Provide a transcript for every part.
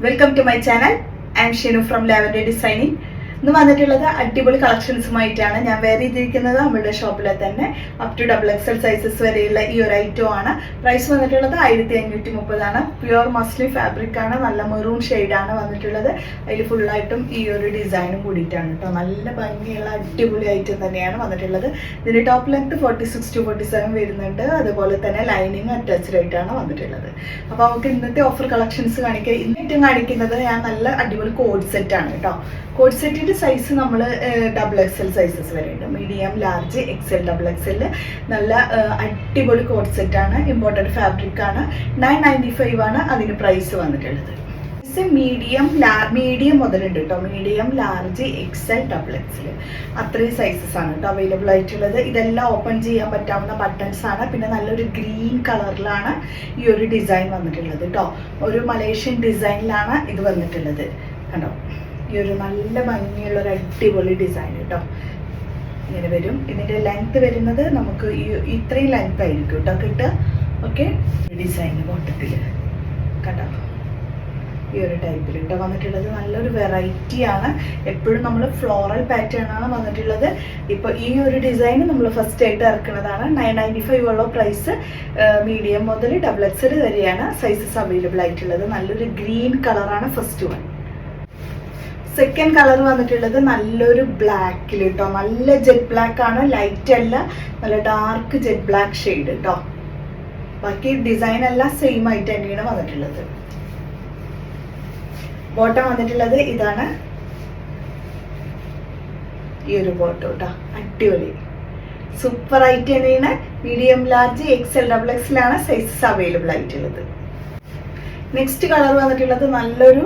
welcome to my channel I am Shinu from lavender designing ഇന്ന് വന്നിട്ടുള്ളത് അടിപൊളി കളക്ഷൻസുമായിട്ടാണ്. ഞാൻ വേറെ ചെയ്തിരിക്കുന്നത് നമ്മളുടെ ഷോപ്പിലെ തന്നെ. Up to double XL sizes വരെയുള്ള ഈ ഒരു ഐറ്റം ആണ്. പ്രൈസ് വന്നിട്ടുള്ളത് ആയിരത്തി അഞ്ഞൂറ്റി മുപ്പതാണ് പ്യുവർ മസ്ലിൻ ഫാബ്രിക് ആണ്. നല്ല മെറൂൺ ആണ് വന്നിട്ടുള്ളത്. അതിൽ ഫുള്ളായിട്ടും ഈ ഒരു ഡിസൈനും കൂടിയിട്ടാണ് കേട്ടോ നല്ല ഭംഗിയുള്ള അടിപൊളി ഐറ്റം തന്നെയാണ് വന്നിട്ടുള്ളത്. ഇതിന്റെ top length forty six to forty seven വരുന്നുണ്ട്. അതുപോലെ തന്നെ ലൈനിങ് അറ്റാച്ച്ഡ് ആയിട്ടാണ് വന്നിട്ടുള്ളത്. അപ്പോൾ നമുക്ക് ഇന്നത്തെ ഓഫർ കളക്ഷൻസ് കാണിക്കുക ഇന്നിട്ടും കാണിക്കുന്നത് ഞാൻ നല്ല അടിപൊളി കോഡ് ആണ് കേട്ടോ കോഡ് സെറ്റിന്റെ സൈസ് നമ്മൾ ഡബിൾ എക്സൽ സൈസസ് വരെ ഉണ്ട് medium large XL double XL നല്ല അടിപൊളി കോഡ് സെറ്റ് ആണ് ഇമ്പോർട്ടന്റ് ഫാബ്രിക് ആണ്. നയൻ നയന്റി ഫൈവ് ആണ് അതിന് പ്രൈസ് വന്നിട്ടുള്ളത്. മീഡിയം ലാ മീഡിയം മുതലുണ്ട് കേട്ടോ medium large XL double XL അത്രയും സൈസസ് ആണ് കേട്ടോ അവൈലബിൾ ആയിട്ടുള്ളത്. ഇതെല്ലാം ഓപ്പൺ ചെയ്യാൻ പറ്റാവുന്ന ബട്ടൺസ് ആണ്. പിന്നെ നല്ലൊരു ഗ്രീൻ കളറിലാണ് ഈ ഒരു ഡിസൈൻ വന്നിട്ടുള്ളത് കേട്ടോ ഒരു മലേഷ്യൻ ഡിസൈനിലാണ് ഇത് വന്നിട്ടുള്ളത്. കണ്ടോ? ഈ ഒരു നല്ല ഭംഗിയുള്ള ഒരു അടിപൊളി ഡിസൈൻ കേട്ടോ. ഇങ്ങനെ വരും. ഇതിന്റെ ലെങ്ത് വരുന്നത് നമുക്ക് ഈ ഇത്രയും ലെങ്ത് ആയിരിക്കും കേട്ടോ കിട്ടുക. ഓക്കെ ഡിസൈൻ മൊത്തത്തിൽ. കേട്ടോ ഈ ഒരു ടൈപ്പിൽ കേട്ടോ വന്നിട്ടുള്ളത്. നല്ലൊരു വെറൈറ്റി ആണ്. എപ്പോഴും നമ്മൾ ഫ്ലോറൽ പാറ്റേൺ ആണ് വന്നിട്ടുള്ളത്. ഇപ്പോൾ ഈ ഒരു ഡിസൈൻ നമ്മൾ ഫസ്റ്റ് ആയിട്ട് ഇറക്കുന്നതാണ്. നയൻ നയന്റി ഫൈവ് ഉള്ള പ്രൈസ് മീഡിയം മുതൽ ഡബിൾ എക്സൽ വരെയാണ് സൈസസ് അവൈലബിൾ ആയിട്ടുള്ളത്. നല്ലൊരു ഗ്രീൻ കളറാണ് ഫസ്റ്റ് വൺ സെക്കൻഡ് കളർ വന്നിട്ടുള്ളത് നല്ലൊരു ബ്ലാക്കിൽ കേട്ടോ നല്ല ജെറ്റ് ബ്ലാക്ക് ആണ് ലൈറ്റ് അല്ല നല്ല ഡാർക്ക് ജെറ്റ് ബ്ലാക്ക് ഷെയ്ഡ് കേട്ടോ ബാക്കി ഡിസൈൻ എല്ലാം സെയിം ആയിട്ട് തന്നെയാണ് വന്നിട്ടുള്ളത്. ബോട്ടം വന്നിട്ടുള്ളത് ഇതാണ്. ഈ ഒരു ബോട്ടം കേട്ടോ അടിപൊളി. സൂപ്പർ ആയിട്ട് തന്നെയാണ്. Medium large X L double എക്സിലാണ് sizes available ആയിട്ടുള്ളത്. നെക്സ്റ്റ് കളർ വന്നിട്ടുള്ളത് നല്ലൊരു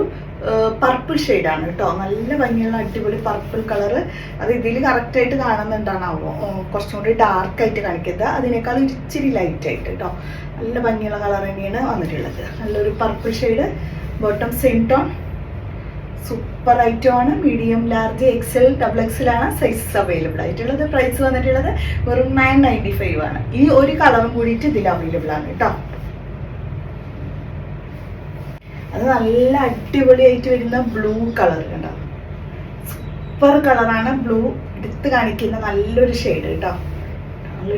പർപ്പിൾ ആണ് കേട്ടോ. നല്ല ഭംഗിയുള്ള അടിപൊളി പർപ്പിൾ കളർ അത് ഇതിൽ കറക്റ്റായിട്ട് കാണുന്നുണ്ടാണാവോ കുറച്ചും കൂടി ഡാർക്കായിട്ട് കാണിക്കരുത് അതിനേക്കാൾ ഇച്ചിരി ലൈറ്റ് ആയിട്ട് കേട്ടോ. നല്ല ഭംഗിയുള്ള കളർ തന്നെയാണ് വന്നിട്ടുള്ളത്. നല്ലൊരു purple shade bottom same tone super ആണ്. മീഡിയം ലാർജ് എക്സൽ ഡബിൾ എക്സലാണ് സൈസസ് അവൈലബിൾ ആയിട്ടുള്ളത്. പ്രൈസ് വന്നിട്ടുള്ളത് വെറും നയൻ നയന്റി ഫൈവ് ആണ്. ഈ ഒരു കളറും കൂടിയിട്ട് ഇതിൽ അവൈലബിൾ ആണ് കേട്ടോ. അത് നല്ല അടിപൊളിയായിട്ട് വരുന്ന ബ്ലൂ കളർ കണ്ടോ? സൂപ്പർ കളറാണ് ബ്ലൂ എടുത്ത് കാണിക്കുന്ന നല്ലൊരു ഷെയ്ഡ് കേട്ടോ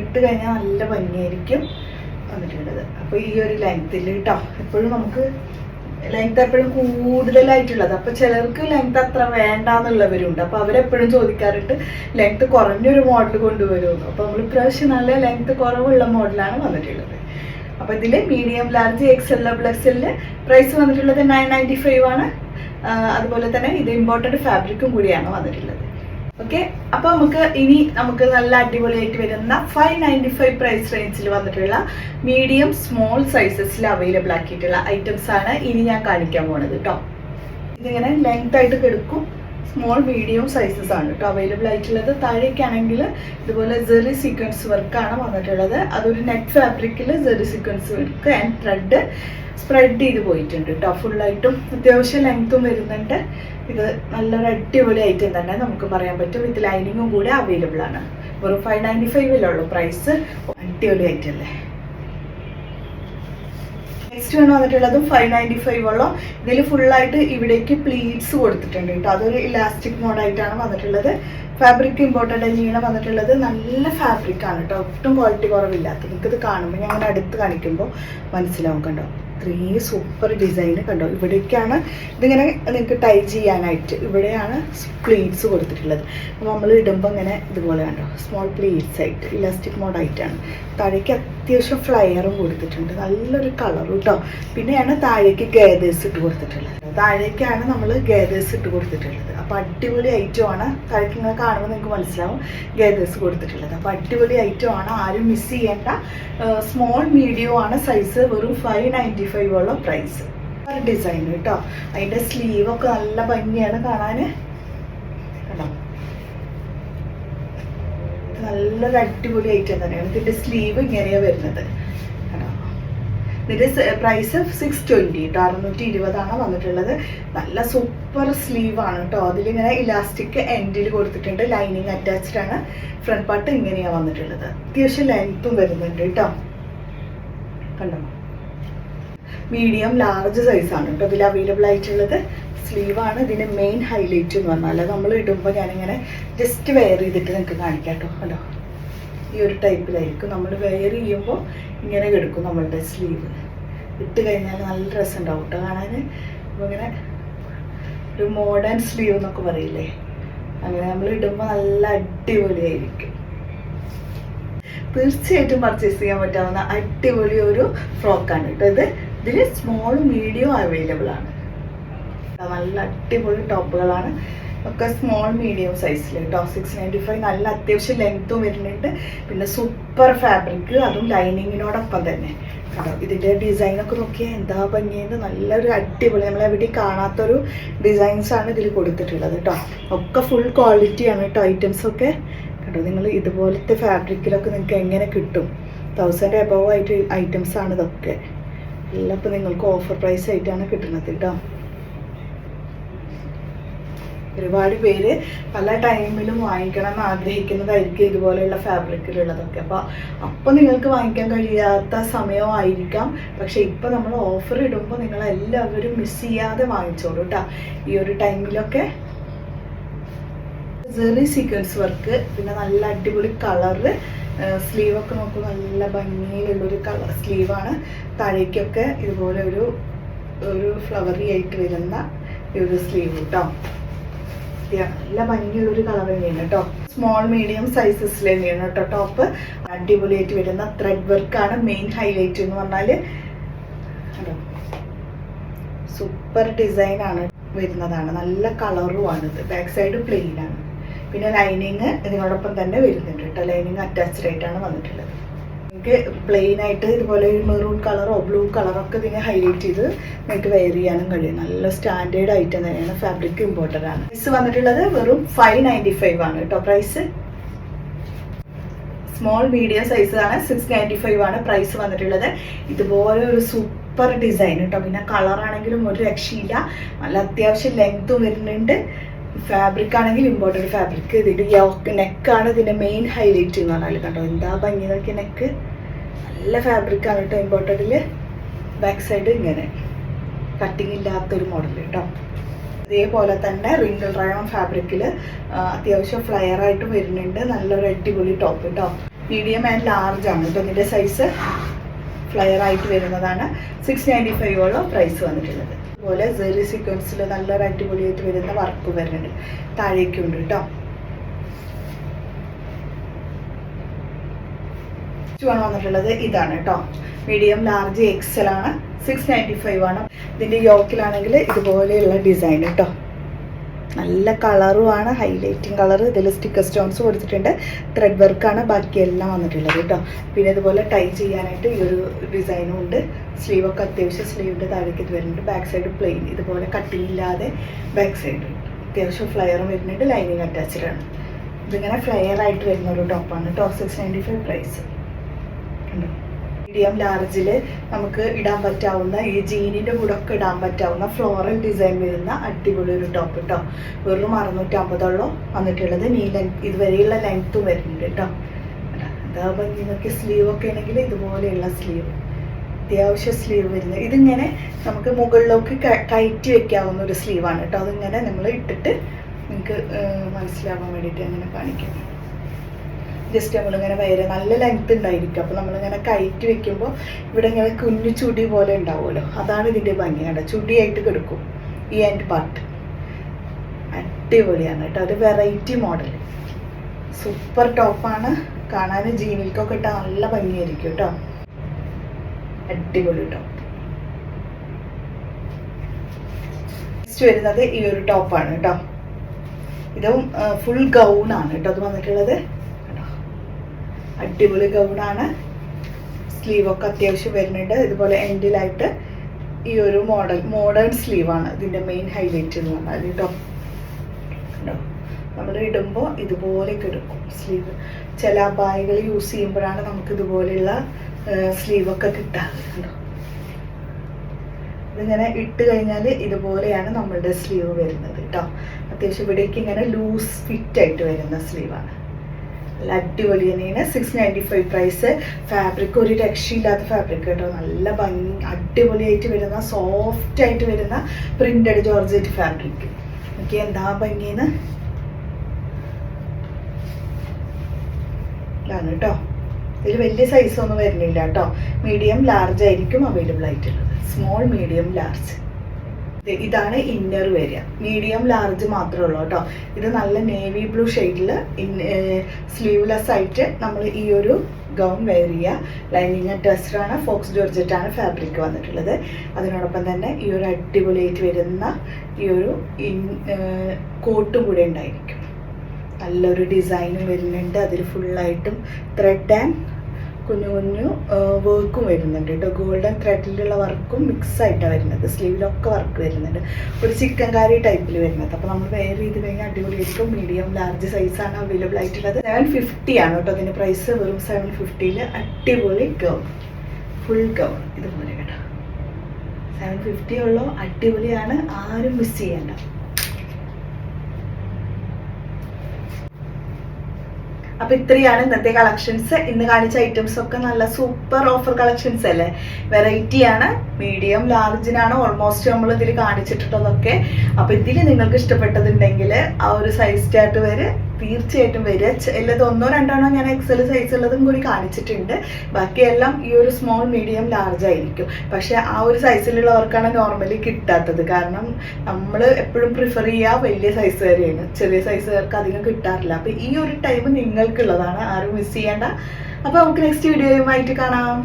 ഇട്ട് കഴിഞ്ഞാൽ നല്ല ഭംഗിയായിരിക്കും വന്നിട്ടുള്ളത്. അപ്പോൾ ഈ ഒരു ലെങ്ത്തിൽ കേട്ടോ എപ്പോഴും നമുക്ക് ലെങ്ത് എപ്പോഴും കൂടുതലായിട്ടുള്ളത്. അപ്പോൾ ചിലർക്ക് ലെങ്ത് അത്ര വേണ്ട എന്നുള്ളവരുണ്ട് അപ്പോൾ അവരെപ്പോഴും ചോദിക്കാറുണ്ട് ലെങ്ത് കുറഞ്ഞൊരു മോഡൽ കൊണ്ടുവരുമെന്ന് അപ്പോൾ നമ്മൾ ഇപ്രാവശ്യം നല്ല ലെങ്ത് കുറവുള്ള മോഡലാണ് വന്നിട്ടുള്ളത്. അപ്പോൾ ഇതിൽ മീഡിയം ലാർജ് എക്സൽ ഡബിൾ എക്സലിന് പ്രൈസ് വന്നിട്ടുള്ളത് നയൻ നയന്റി ഫൈവ് ആണ് അതുപോലെ തന്നെ ഇത് ഇമ്പോർട്ടന്റ് ഫാബ്രിക്കും കൂടിയാണ് വന്നിട്ടുള്ളത്. ഓക്കെ അപ്പോൾ നമുക്ക് ഇനി നമുക്ക് നല്ല അടിപൊളിയായിട്ട് വരുന്ന ഫൈവ് നയന്റി ഫൈവ് പ്രൈസ് റേഞ്ചിൽ വന്നിട്ടുള്ള മീഡിയം സ്മോൾ സൈസസിൽ അവൈലബിൾ ആക്കിയിട്ടുള്ള ഐറ്റംസ് ആണ് ഇനി ഞാൻ കാണിക്കാൻ പോണത് കേട്ടോ ഇതിങ്ങനെ ലെങ്ത് ആയിട്ട് കിടക്കും. സ്മോൾ മീഡിയം സൈസസ് ആണ് കേട്ടോ അവൈലബിൾ ആയിട്ടുള്ളത്. താഴേക്കാണെങ്കിൽ ഇതുപോലെ ജെറി സീക്വൻസ് വർക്കാണ് വന്നിട്ടുള്ളത്. അതൊരു നെറ്റ് ഫാബ്രിക്കിൽ Jerry sequence work and thread spread ചെയ്ത് പോയിട്ടുണ്ട് കേട്ടോ ഫുള്ളായിട്ടും അത്യാവശ്യം ലെങ്ത്തും വരുന്നുണ്ട്. ഇത് നല്ലൊരു അടിപൊളി ഐറ്റം തന്നെ നമുക്ക് പറയാൻ പറ്റും. ഇത് ലൈനിങ്ങും കൂടെ അവൈലബിൾ ആണ്. വെറും ഫൈവ് നയന്റി ഫൈവിലുള്ളൂ പ്രൈസ് അടിപൊളി ഐറ്റം അല്ലേ? നെക്സ്റ്റ് വേണം വന്നിട്ടുള്ളതും ഫൈവ് നയന്റി ഫൈവ് ഉള്ള. ഇതിൽ ഫുള്ളായിട്ട് ഇവിടേക്ക് പ്ലീറ്റ്സ് കൊടുത്തിട്ടുണ്ട് കേട്ടോ. അതൊരു ഇലാസ്റ്റിക് മോഡായിട്ടാണ് വന്നിട്ടുള്ളത്. ഫാബ്രിക് ഇമ്പോർട്ടന്റ് തന്നെയാണ് വന്നിട്ടുള്ളത്. നല്ല ഫാബ്രിക് ആണ് കേട്ടോ. ഒട്ടും ക്വാളിറ്റി കുറവില്ലാത്ത നിങ്ങൾക്കിത് കാണുമ്പോൾ ഞാൻ അടുത്ത് കാണിക്കുമ്പോൾ മനസ്സിലാവും കണ്ടോ ഇത്രയും സൂപ്പർ ഡിസൈൻ കണ്ടോ? ഇവിടേക്കാണ് ഇതിങ്ങനെ നിങ്ങൾക്ക് ടൈ ചെയ്യാനായിട്ട് ഇവിടെയാണ് പ്ലീറ്റ്സ് കൊടുത്തിട്ടുള്ളത്. അപ്പോൾ നമ്മൾ ഇടുമ്പോൾ ഇങ്ങനെ ഇതുപോലെ കണ്ടോ? സ്മോൾ പ്ലീറ്റ്സ് ആയിട്ട് ഇലാസ്റ്റിക് മോഡായിട്ടാണ് താഴേക്ക് അത്യാവശ്യം ഫ്ലയറും കൊടുത്തിട്ടുണ്ട്. നല്ലൊരു കളറും കേട്ടോ പിന്നെയാണ് താഴേക്ക് ഗേദേഴ്സ് ഇട്ട് കൊടുത്തിട്ടുള്ളത്. താഴേക്കാണ് നമ്മൾ ഗേദേഴ്സ് ഇട്ട് കൊടുത്തിട്ടുള്ളത്. അപ്പോൾ അടിപൊളി ഐറ്റം ആണ്. താഴേക്ക് ഇങ്ങനെ കാണുമ്പോൾ നിങ്ങൾക്ക് മനസ്സിലാവും ഗേദേഴ്സ് കൊടുത്തിട്ടുള്ളത്. അപ്പോൾ അടിപൊളി ഐറ്റം ആണ്. ആരും മിസ് ചെയ്യേണ്ട. സ്മോൾ മീഡിയം ആണ് സൈസ് വെറും ഫൈവ് നയന്റി ഫൈവ് ഉള്ള പ്രൈസ് ഡിസൈൻ കേട്ടോ. അതിന്റെ സ്ലീവൊക്കെ നല്ല ഭംഗിയാണ് കാണാൻ. കണ്ടോ? നല്ലൊരു അടിപൊളി ഐറ്റം തന്നെയാണ്. ഇതിന്റെ സ്ലീവ് ഇങ്ങനെയാണ് വരുന്നത്. ഇതിന്റെ പ്രൈസ് സിക്സ് ട്വന്റി കേട്ടോ അറുന്നൂറ്റി ഇരുപതാണ് വന്നിട്ടുള്ളത്. നല്ല സൂപ്പർ സ്ലീവ് ആണ് കേട്ടോ അതിലിങ്ങനെ ഇലാസ്റ്റിക് എൻഡിൽ കൊടുത്തിട്ടുണ്ട്. ലൈനിങ് അറ്റാച്ച്ഡ് ആണ്. ഫ്രണ്ട് പാർട്ട് ഇങ്ങനെയാണ് വന്നിട്ടുള്ളത്. അത്യാവശ്യം ലെങ്ത്തും വരുന്നുണ്ട് കേട്ടോ കണ്ടോ? മീഡിയം ലാർജ് സൈസാണ് കേട്ടോ ഇതിൽ അവൈലബിൾ ആയിട്ടുള്ളത്. സ്ലീവാണ് ഇതിന്റെ മെയിൻ ഹൈലൈറ്റ് എന്ന് പറഞ്ഞാൽ നമ്മൾ ഇടുമ്പോൾ ഞാനിങ്ങനെ ജസ്റ്റ് വെയർ ചെയ്തിട്ട് നിങ്ങൾക്ക് കാണിക്കാം കേട്ടോ ഹലോ ഈ ഒരു ടൈപ്പിലായിരിക്കും. നമ്മൾ വെയർ ചെയ്യുമ്പോൾ ഇങ്ങനെ കിടക്കും നമ്മളുടെ സ്ലീവ് ഇട്ട് കഴിഞ്ഞാൽ നല്ല രസം ഉണ്ടാവും കേട്ടോ കാണാൻ അപ്പോൾ ഇങ്ങനെ ഒരു മോഡേൺ സ്ലീവ് എന്നൊക്കെ പറയില്ലേ? അങ്ങനെ നമ്മൾ ഇടുമ്പോൾ നല്ല അടിപൊളിയായിരിക്കും. തീർച്ചയായിട്ടും പർച്ചേസ് ചെയ്യാൻ പറ്റാവുന്ന അടിപൊളി ഒരു ഫ്രോക്കാണ് കേട്ടോ ഇത്. ഇതിൽ സ്മോളും മീഡിയവും അവൈലബിൾ ആണ്. നല്ല അടിപൊളി ടോപ്പുകളാണ് ഒക്കെ സ്മോൾ മീഡിയം സൈസിൽ കേട്ടോ സിക്സ് നയന്റി ഫൈവ് നല്ല അത്യാവശ്യം ലെങ്ത്തും വരുന്നുണ്ട്. പിന്നെ സൂപ്പർ ഫാബ്രിക് അതും ലൈനിങ്ങിനോടൊപ്പം തന്നെ. കേട്ടോ ഇതിന്റെ ഡിസൈനൊക്കെ നോക്കിയാൽ എന്താ ഭംഗിയുണ്ട് നല്ലൊരു അടിപൊളി. നമ്മളെവിടെ കാണാത്തൊരു ഡിസൈൻസാണ് ഇതിൽ കൊടുത്തിട്ടുള്ളത് കേട്ടോ ഒക്കെ ഫുൾ ക്വാളിറ്റിയാണ് കേട്ടോ ഐറ്റംസൊക്കെ കേട്ടോ നിങ്ങൾ ഇതുപോലത്തെ ഫാബ്രിക്കിലൊക്കെ നിങ്ങൾക്ക് എങ്ങനെ കിട്ടും? തൗസൻഡ് എബവ് ആയിട്ട് ഐറ്റംസാണ് ഇതൊക്കെ. എല്ലാം ഇപ്പം നിങ്ങൾക്ക് ഓഫർ പ്രൈസ് ആയിട്ടാണ് കിട്ടുന്നത് കേട്ടോ ഒരുപാട് പേര് പല ടൈമിലും വാങ്ങിക്കണം എന്ന് ആഗ്രഹിക്കുന്നതായിരിക്കും ഇതുപോലെയുള്ള ഫാബ്രിക്കിലുള്ളതൊക്കെ. അപ്പോൾ അപ്പോൾ നിങ്ങൾക്ക് വാങ്ങിക്കാൻ കഴിയാത്ത സമയമായിരിക്കാം. പക്ഷേ ഇപ്പോൾ നമ്മൾ ഓഫർ ഇടുമ്പോൾ നിങ്ങളെല്ലാവരും മിസ് ചെയ്യാതെ വാങ്ങിച്ചോളൂ കേട്ടോ ഈ ഒരു ടൈമിലൊക്കെ ജെറി സീക്വൻസ് വർക്ക് പിന്നെ നല്ല അടിപൊളി കളറ് സ്ലീവൊക്കെ നോക്കൂ നല്ല ഭംഗിയിലുള്ളൊരു കളർ സ്ലീവാണ് താഴേക്കൊക്കെ ഇതുപോലെ ഒരു ഒരു ഫ്ലവറി ആയിട്ട് വരുന്ന ഈ ഒരു സ്ലീവ് കേട്ടോ നല്ല ഭംഗിയുള്ളൊരു കളർ തന്നെയാണ് കേട്ടോ സ്മോൾ മീഡിയം സൈസസിൽ തന്നെയാണ് കേട്ടോ ടോപ്പ് അടിപൊളിയായിട്ട് വരുന്ന ത്രെഡ് വർക്കാണ് മെയിൻ ഹൈലൈറ്റ് എന്ന് പറഞ്ഞാൽ സൂപ്പർ ഡിസൈൻ ആണ് വരുന്നതാണ്. നല്ല കളറുമാണ് ഇത്. ബാക്ക് സൈഡ് പ്ലെയിൻ ആണ്. പിന്നെ ലൈനിങ് ഇതിനോടൊപ്പം തന്നെ വരുന്നുണ്ട് കേട്ടോ ലൈനിങ് അറ്റാച്ച്ഡ് ആയിട്ടാണ് വന്നിട്ടുള്ളത്. നിങ്ങൾക്ക് പ്ലെയിൻ ആയിട്ട് ഇതുപോലെ മെറൂൺ കളറോ ബ്ലൂ കളറോ ഒക്കെ ഇതിനെ ഹൈലൈറ്റ് ചെയ്ത് നിങ്ങൾക്ക് വെയർ ചെയ്യാനും കഴിയും. നല്ല സ്റ്റാൻഡേർഡ് ഐറ്റം തന്നെയാണ് ഫാബ്രിക് ഇമ്പോർട്ടന്റ് ആണ്. പ്രൈസ് വന്നിട്ടുള്ളത് വെറും ഫൈവ് നയന്റി ഫൈവ് ആണ് കേട്ടോ പ്രൈസ് സ്മോൾ മീഡിയം സൈസ് ആണ് സിക്സ് നയന്റി ഫൈവ് ആണ് പ്രൈസ് വന്നിട്ടുള്ളത്. ഇതുപോലെ ഒരു സൂപ്പർ ഡിസൈൻ കേട്ടോ. പിന്നെ കളർ ആണെങ്കിലും ഒരു രക്ഷയില്ല. നല്ല അത്യാവശ്യം ലെങ്ത്തും വരുന്നുണ്ട്. ഫാബ്രിക് ആണെങ്കിൽ ഇമ്പോർട്ടന്റ് ഫാബ്രിക് ഇതിന്റെ യോക്ക് നെക്കാണ് ഇതിന്റെ മെയിൻ ഹൈലൈറ്റ് എന്ന് പറഞ്ഞാൽ കേട്ടോ എന്താ ഭംഗി നോക്കിയ നെക്ക് നല്ല ഫാബ്രിക് ആണ് കേട്ടോ ഇമ്പോർട്ടന്റിൽ ബാക്ക് സൈഡ് ഇങ്ങനെ. കട്ടിങ് ഇല്ലാത്തൊരു മോഡൽ കേട്ടോ ഇതേപോലെ തന്നെ റിങ്കിൾ റയോൺ ഫാബ്രിക്കിൽ അത്യാവശ്യം ഫ്ലയർ ആയിട്ട് വരുന്നുണ്ട്. നല്ലൊരു അടിപൊളി ടോപ്പ് കേട്ടോ മീഡിയം ആൻഡ് ലാർജ് ആണ് കേട്ടോ ഇതിന്റെ സൈസ് ഫ്ലയർ ആയിട്ട് വരുന്നതാണ്. സിക്സ് നയന്റി ഫൈവോളം പ്രൈസ് വന്നിട്ടുള്ളത്. അതുപോലെ സെറി സീക്വൻസിൽ നല്ലൊരു അടിപൊളിയായിട്ട് വരുന്ന വർക്ക് വരുന്നുണ്ട്. താഴേക്കുണ്ട് കേട്ടോ ആണ് വന്നിട്ടുള്ളത് ഇതാണ് കേട്ടോ മീഡിയം ലാർജ് എക്സൽ ആണ്. സിക്സ് നയന്റി ഫൈവ് ആണ്. ഇതിന്റെ യോക്കിലാണെങ്കിൽ ഇതുപോലെയുള്ള ഡിസൈൻ കേട്ടോ നല്ല കളറുമാണ് ഹൈലൈറ്റിംഗ് കളർ ഇതിൽ സ്റ്റിക്കർ സ്റ്റോൺസ് കൊടുത്തിട്ടുണ്ട്. ത്രെഡ് വർക്കാണ് ബാക്കിയെല്ലാം വന്നിട്ടുള്ളത് കേട്ടോ പിന്നെ ഇതുപോലെ ടൈ ചെയ്യാനായിട്ട് ഈ ഒരു ഡിസൈനും ഉണ്ട്. സ്ലീവൊക്കെ അത്യാവശ്യം സ്ലീവിന്റെ താഴേക്ക് ഇത് വരുന്നുണ്ട്. ബാക്ക് സൈഡ് പ്ലെയിൻ ഇതുപോലെ കട്ടിങ് ഇല്ലാതെ ബാക്ക് സൈഡ് അത്യാവശ്യം ഫ്ലയറും വരുന്നുണ്ട്. ലൈനിങ് അറ്റാച്ച്ഡ് ആണ്. ഇതിങ്ങനെ ഫ്ലെയർ ആയിട്ട് വരുന്ന ഒരു ടോപ്പാണ് top six ninety five price medium ലാർജിൽ നമുക്ക് ഇടാൻ പറ്റാവുന്ന ഈ ജീനിന്റെ കൂടെ ഒക്കെ ഇടാൻ പറ്റാവുന്ന ഫ്ലോറൽ ഡിസൈൻ വരുന്ന അടിപൊളി ഒരു ടോപ്പ് കേട്ടോ വെറും അറുന്നൂറ്റമ്പതോളം വന്നിട്ടുള്ളത്. നീ ലെങ്ത് ഇതുവരെയുള്ള ലെങ്ത്തും വരുന്നുണ്ട് കേട്ടോ അതാകുമ്പോൾ നിങ്ങൾക്ക് സ്ലീവ് ഒക്കെ ആണെങ്കിൽ ഇതുപോലെയുള്ള സ്ലീവ് അത്യാവശ്യ സ്ലീവ് വരുന്നത്. ഇതിങ്ങനെ നമുക്ക് മുകളിലേക്ക് കയറ്റി വെക്കാവുന്ന ഒരു സ്ലീവാണ് കേട്ടോ അതിങ്ങനെ നമ്മൾ ഇട്ടിട്ട് നിങ്ങൾക്ക് മനസ്സിലാവാൻ വേണ്ടിയിട്ട് അങ്ങനെ കാണിക്കാം. ജസ്റ്റ് നമ്മളിങ്ങനെ വയറ് നല്ല ലെങ്ത് ഉണ്ടായിരിക്കും. അപ്പോൾ നമ്മളിങ്ങനെ കയറ്റി വെക്കുമ്പോൾ ഇവിടെ ഇങ്ങനെ കുഞ്ഞു ചുടി പോലെ ഉണ്ടാവുമല്ലോ. അതാണ് ഇതിന്റെ ഭംഗി കേട്ടോ ചുടിയായിട്ട് കിടക്കും ഈ ആൻഡ് പാർട്ട് അടിപൊളിയാണ് കേട്ടോ. ഒരു വെറൈറ്റി മോഡൽ സൂപ്പർ ടോപ്പാണ് കാണാൻ ജീനിൽക്കൊക്കെ ഇട്ടാൽ നല്ല ഭംഗിയായിരിക്കും കേട്ടോ. അടിപൊളി ടോപ്പ് നെക്സ്റ്റ് വരുന്നത് ഈ ഒരു ടോപ്പാണ് കേട്ടോ. ഇതും ഫുൾ ഗൗൺ ആണ് കേട്ടോ. അത് വന്നിട്ടുള്ളത്. അടിപൊളി ഗൗണാണ്. സ്ലീവൊക്കെ അത്യാവശ്യം വരുന്നുണ്ട്. ഇതുപോലെ എൻഡിലായിട്ട് ഈ ഒരു മോഡൽ മോഡേൺ സ്ലീവാണ് ഇതിന്റെ മെയിൻ ഹൈലൈറ്റ് എന്ന് പറഞ്ഞാൽ കേട്ടോ. നമ്മൾ ഇടുമ്പോൾ ഇതുപോലെ കിടക്കും സ്ലീവ്. ചില അപായകൾ യൂസ് ചെയ്യുമ്പോഴാണ് നമുക്ക് ഇതുപോലെയുള്ള സ്ലീവൊക്കെ കിട്ടാറ് കണ്ടോ? ഇതിങ്ങനെ ഇട്ട് കഴിഞ്ഞാൽ ഇതുപോലെയാണ് നമ്മളുടെ സ്ലീവ് വരുന്നത് കേട്ടോ. അത്യാവശ്യം ഇവിടേക്ക് ഇങ്ങനെ ലൂസ് ഫിറ്റ് ആയിട്ട് വരുന്ന സ്ലീവാണ്. നല്ല അടിപൊളി തന്നെയാണ്. Six ninety five price fabric ഒരു രക്ഷയില്ലാത്ത ഫാബ്രിക് കേട്ടോ. നല്ല ഭംഗി അടിപൊളിയായിട്ട് വരുന്ന സോഫ്റ്റ് ആയിട്ട് വരുന്ന പ്രിന്റഡ് ജോർജറ്റ് ഫാബ്രിക് ഓക്കെ എന്താ ഭംഗിന്ന് ഇതാണ് കേട്ടോ. ഇതിൽ വലിയ സൈസ് ഒന്നും വരുന്നില്ല കേട്ടോ. മീഡിയം ലാർജ് ആയിരിക്കും അവൈലബിൾ ആയിട്ടുള്ളത്. സ്മോൾ മീഡിയം ലാർജ് ഇതാണ് ഇന്നർ വരിക മീഡിയം ലാർജ് മാത്രമേ ഉള്ളൂ കേട്ടോ. ഇത് നല്ല നേവി ബ്ലൂ ഷെയ്ഡിൽ സ്ലീവ്ലെസ് ആയിട്ട് നമ്മൾ ഈ ഒരു ഗൗൺ വെയർ ചെയ്യുക. ലൈനിങ് ഡ്രസ്സറാണ് ഫോക്സ് ജോർജറ്റാണ് ഫാബ്രിക് വന്നിട്ടുള്ളത്. അതിനോടൊപ്പം തന്നെ ഈ ഒരു അടിപൊളിയായിട്ട് വരുന്ന ഈ ഒരു ഇൻ കോട്ട് കൂടെ ഉണ്ടായിരിക്കും. നല്ലൊരു ഡിസൈനും വരുന്നുണ്ട്. അതിൽ ഫുള്ളായിട്ടും ത്രെഡ് ആൻഡ് കുഞ്ഞു കുഞ്ഞു വർക്കും വരുന്നുണ്ട് കേട്ടോ. ഗോൾഡൻ ത്രെഡിലുള്ള വർക്കും മിക്സ് ആയിട്ടാണ് വരുന്നത്. സ്ലീവിലൊക്കെ വർക്ക് വരുന്നുണ്ട്. ഒരു ചിക്കൻ കാരി ടൈപ്പിൽ വരുന്നത്. അപ്പോൾ നമ്മൾ വേറെ ചെയ്ത് കഴിഞ്ഞാൽ അടിപൊളിയായിരിക്കും. മീഡിയം ലാർജ് സൈസാണ് അവൈലബിൾ ആയിട്ടുള്ളത്. സെവൻ ഫിഫ്റ്റി ആണ് കേട്ടോ അതിന്റെ പ്രൈസ് വെറും സെവൻ ഫിഫ്റ്റിയിൽ അടിപൊളി ഗൗൺ ഫുൾ ഗൗൺ ഇതുപോലെ കേട്ടോ. സെവൻ ഫിഫ്റ്റി ഉള്ളൂ. അടിപൊളിയാണ്. ആരും മിസ് ചെയ്യണ്ട. അപ്പൊ ഇത്രയാണ് ഇന്നത്തെ കളക്ഷൻസ് ഇന്ന് കാണിച്ച ഐറ്റംസ് ഒക്കെ നല്ല സൂപ്പർ ഓഫർ കളക്ഷൻസ് അല്ലേ? വെറൈറ്റി ആണ് മീഡിയം ലാർജിനാണ് ഓൾമോസ്റ്റ് നമ്മൾ ഇതിൽ കാണിച്ചിട്ടുള്ളതൊക്കെ. അപ്പൊ ഇതിൽ നിങ്ങൾക്ക് ഇഷ്ടപ്പെട്ടതുണ്ടെങ്കിൽ ആ ഒരു സൈസ് ചാർട്ട് വരെ തീർച്ചയായിട്ടും വരിക. ചിലത് ഒന്നോ രണ്ടാണോ ഞാൻ എക്സൽ സൈസ് ഉള്ളതും കൂടി കാണിച്ചിട്ടുണ്ട്. ബാക്കിയെല്ലാം ഈ ഒരു സ്മോൾ മീഡിയം ലാർജ് ആയിരിക്കും. പക്ഷെ ആ ഒരു സൈസിലുള്ളവർക്കാണ് നോർമലി കിട്ടാത്തത്. കാരണം നമ്മൾ എപ്പോഴും പ്രിഫർ ചെയ്യുക വലിയ സൈസ് വരെയാണ് ചെറിയ സൈസുകാർക്ക് അധികം കിട്ടാറില്ല. അപ്പൊ ഈ ഒരു ടൈം നിങ്ങൾക്കുള്ളതാണ്. ആരും മിസ് ചെയ്യേണ്ട. അപ്പൊ നമുക്ക് നെക്സ്റ്റ് വീഡിയോയുമായിട്ട് കാണാം.